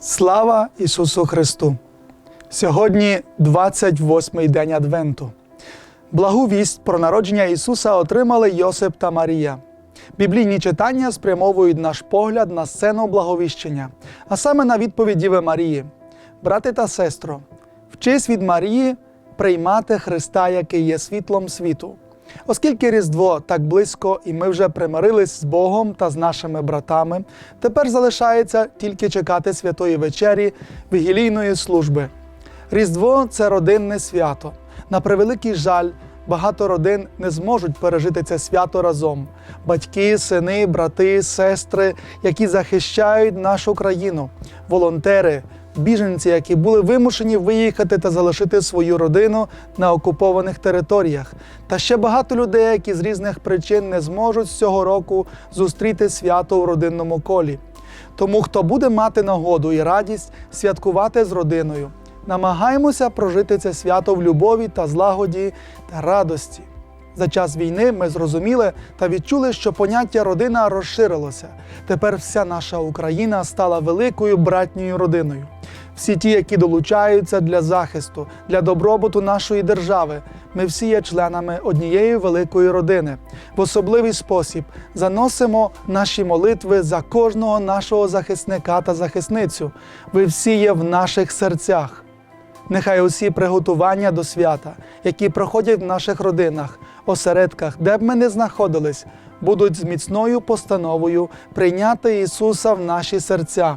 Слава Ісусу Христу! Сьогодні 28-й день Адвенту. Благу вість про народження Ісуса отримали Йосип та Марія. Біблійні читання спрямовують наш погляд на сцену благовіщення, а саме на відповідь Діви Марії. Брати та сестро, вчись від Марії приймати Христа, який є світлом світу. Оскільки Різдво так близько, і ми вже примирились з Богом та з нашими братами, тепер залишається тільки чекати святої вечері вігілійної служби. Різдво це родинне свято. На превеликий жаль, багато родин не зможуть пережити це свято разом. Батьки, сини, брати, сестри, які захищають нашу країну, волонтери, біженці, які були вимушені виїхати та залишити свою родину на окупованих територіях, та ще багато людей, які з різних причин не зможуть з цього року зустріти свято у родинному колі. Тому, хто буде мати нагоду і радість святкувати з родиною, намагаємося прожити це свято в любові та злагоді та радості. За час війни ми зрозуміли та відчули, що поняття родина розширилося. Тепер вся наша Україна стала великою братньою родиною. Всі ті, які долучаються для захисту, для добробуту нашої держави, ми всі є членами однієї великої родини. В особливий спосіб заносимо наші молитви за кожного нашого захисника та захисницю. Ви всі є в наших серцях. Нехай усі приготування до свята, які проходять в наших родинах, осередках, де б ми не знаходились, будуть з міцною постановою прийняти Ісуса в наші серця